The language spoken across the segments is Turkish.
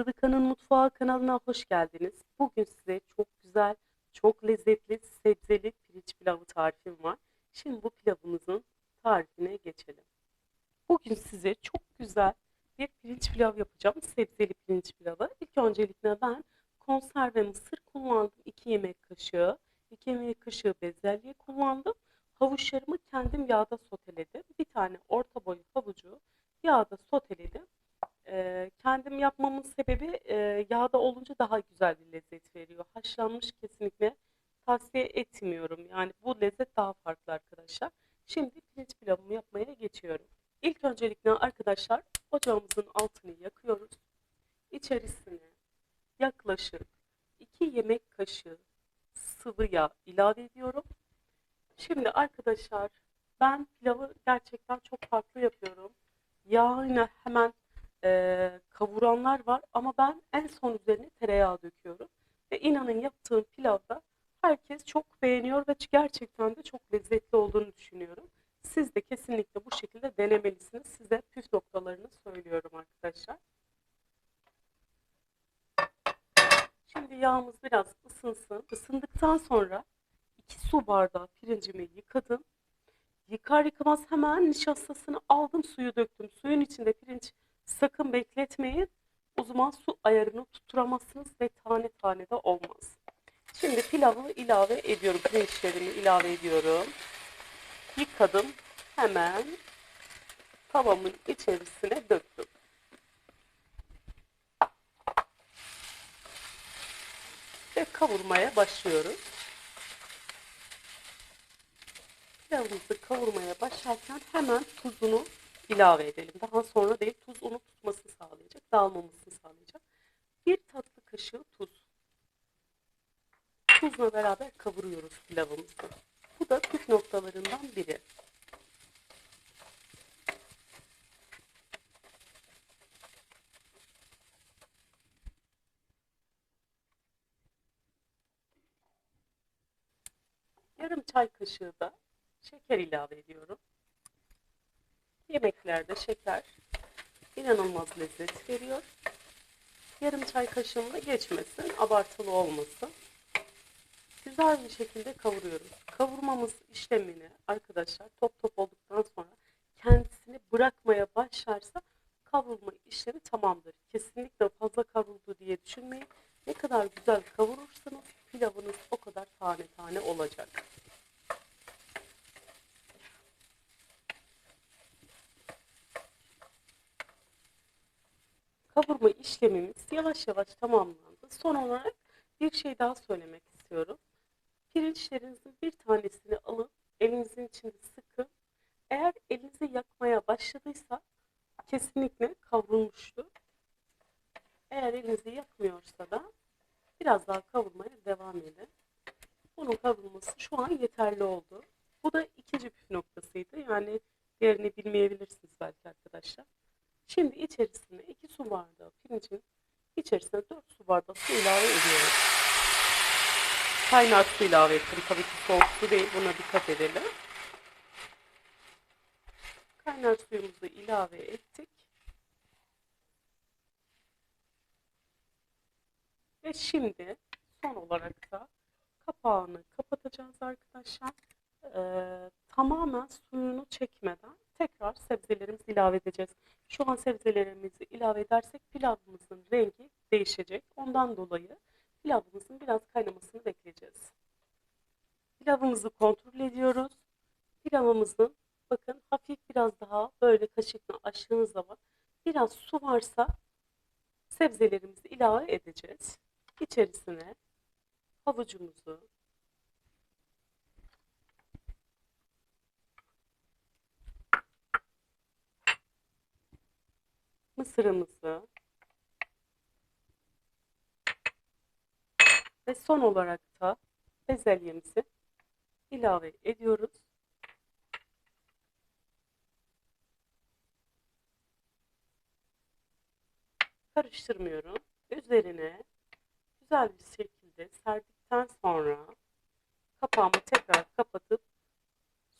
Sıdıka'nın Mutfağı kanalına hoş geldiniz. Bugün size çok güzel, çok lezzetli sebzeli pirinç pilavı tarifim var. Şimdi bu pilavımızın tarifine geçelim. Bugün size çok güzel bir pirinç pilav yapacağım. Sebzeli pirinç pilavı. İlk öncelikle ben konserve mısır kullandım. 2 yemek kaşığı. 2 yemek kaşığı bezelye kullandım. Havuçlarımı kendim yağda soteledim. Bir tane orta boy havucu yağda soteledim. Kendim yapmamın sebebi yağda olunca daha güzel bir lezzet veriyor. Haşlanmış kesinlikle tavsiye etmiyorum. Yani bu lezzet daha farklı arkadaşlar. Şimdi pirinç pilavımı yapmaya geçiyorum. İlk öncelikle arkadaşlar ocağımızın altını yakıyoruz. İçerisine yaklaşık 2 yemek kaşığı sıvı yağ ilave ediyorum. Şimdi arkadaşlar ben pilavı gerçekten çok farklı yapıyorum. Yağını hemen e, kavuranlar var ama ben en son üzerine tereyağı döküyorum. Ve inanın yaptığım pilavda herkes çok beğeniyor ve gerçekten de çok lezzetli olduğunu düşünüyorum. Siz de kesinlikle bu şekilde denemelisiniz. Size püf noktalarını söylüyorum arkadaşlar. Şimdi yağımız biraz ısınsın. Isındıktan sonra 2 su bardağı pirincimi yıkadım. Yıkar yıkamaz hemen nişastasını aldım suyu döktüm. Suyun içinde pirinç sakın bekletmeyin. O zaman su ayarını tutturamazsınız ve tane tane de olmaz. Şimdi pilavı ilave ediyorum. Pirinçlerimi ilave ediyorum. Yıkadım. Hemen tavamın içerisine döktüm. Ve kavurmaya başlıyoruz. Pilavımızı kavurmaya başlarken hemen tuzunu ilave edelim. Daha sonra değil tuz onu tutmasını sağlayacak, dağılmamasını sağlayacak. Bir tatlı kaşığı tuz. Tuzla beraber kavuruyoruz pilavımızı. Bu da püf noktalarından biri. Yarım çay kaşığı da şeker ilave ediyorum. Yemeklerde şeker inanılmaz lezzet veriyor. Yarım çay kaşığını da geçmesin, abartılı olmasın. Güzel bir şekilde kavuruyoruz. Kavurmamız işlemini arkadaşlar top top olduktan sonra kendisini bırakmaya başlarsa kavrulma işlemi tamamdır. Kesinlikle fazla kavruldu diye düşünmeyin. Ne kadar güzel kavurursanız pilavınız o kadar tane tane olacak. kavurma işlemimiz yavaş yavaş tamamlandı. Son olarak bir şey daha söylemek istiyorum. Pirinçlerinizin bir tanesini alıp elinizin içinde sıkın. Eğer elinizi yakmaya başladıysa kesinlikle kavrulmuştur. Eğer elinizi yakmıyorsa da biraz daha kavurmaya devam edin. Bunun kavrulması şu an yeterli oldu. Bu da ikinci püf noktasıydı. Yani diğerini bilmeyebilirsiniz belki arkadaşlar. Şimdi içerisine 2 su bardağı pirincin içerisine 4 su bardağı su ilave ediyorum. Kaynar su ilave ettim. Tabii ki soğuk su değil. Buna dikkat edelim. Kaynar suyumuzu ilave ettik. Ve şimdi son olarak da kapağını kapatacağız arkadaşlar. Ee, tamamen suyunu çekmeden tekrar sebzelerimizi ilave edeceğiz. Şu an sebzelerimizi ilave edersek pilavımızın rengi değişecek. Ondan dolayı pilavımızın biraz kaynamasını bekleyeceğiz. Pilavımızı kontrol ediyoruz. Pilavımızın bakın hafif biraz daha böyle kaşıkla açtığınız zaman biraz su varsa sebzelerimizi ilave edeceğiz. İçerisine havucumuzu, mısırımızı ve son olarak da bezelyemizi ilave ediyoruz. Karıştırmıyorum. Üzerine güzel bir şekilde serdikten sonra kapağımı tekrar kapatıp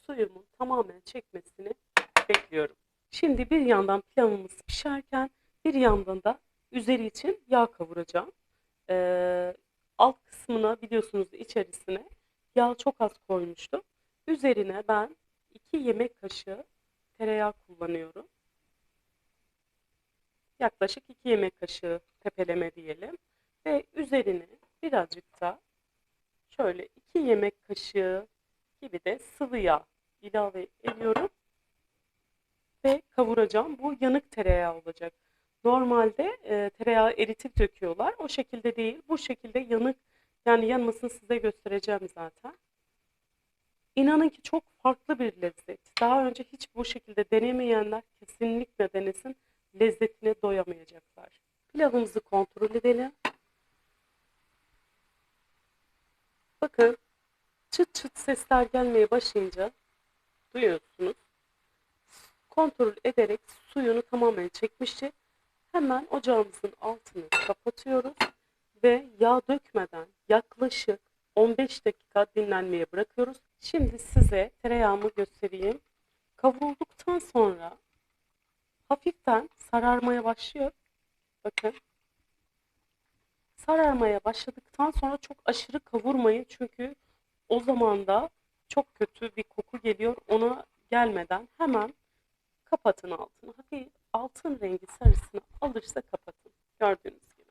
suyumun tamamen çekmesini bekliyorum. Şimdi bir yandan pilavımız pişerken bir yandan da üzeri için yağ kavuracağım. Ee, alt kısmına biliyorsunuz içerisine yağ çok az koymuştum. Üzerine ben 2 yemek kaşığı tereyağı kullanıyorum. Yaklaşık 2 yemek kaşığı tepeleme diyelim. Ve üzerine birazcık da şöyle 2 yemek kaşığı gibi de sıvı yağ ilave ediyorum. Kavuracağım. Bu yanık tereyağı olacak. Normalde e, tereyağı eritip döküyorlar. O şekilde değil. Bu şekilde yanık yani yanmasını size göstereceğim zaten. İnanın ki çok farklı bir lezzet. Daha önce hiç bu şekilde denemeyenler kesinlikle denesin. Lezzetine doyamayacaklar. Pilavımızı kontrol edelim. Bakın çıt çıt sesler gelmeye başlayınca duyuyorsunuz. Kontrol ederek suyunu tamamen çekmişti. Hemen ocağımızın altını kapatıyoruz ve yağ dökmeden yaklaşık 15 dakika dinlenmeye bırakıyoruz. Şimdi size tereyağımı göstereyim. Kavrulduktan sonra hafiften sararmaya başlıyor. Bakın. Sararmaya başladıktan sonra çok aşırı kavurmayın çünkü o zaman da çok kötü bir koku geliyor. Ona gelmeden hemen kapatın altını. Hafif altın rengi sarısını alırsa kapatın. Gördüğünüz gibi.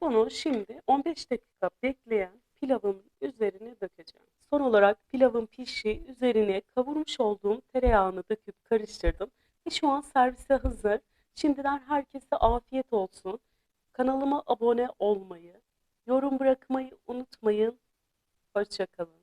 Bunu şimdi 15 dakika bekleyen pilavın üzerine dökeceğim. Son olarak pilavın pişi üzerine kavurmuş olduğum tereyağını döküp karıştırdım. Ve şu an servise hazır. Şimdiden herkese afiyet olsun. Kanalıma abone olmayı, yorum bırakmayı unutmayın. Hoşçakalın.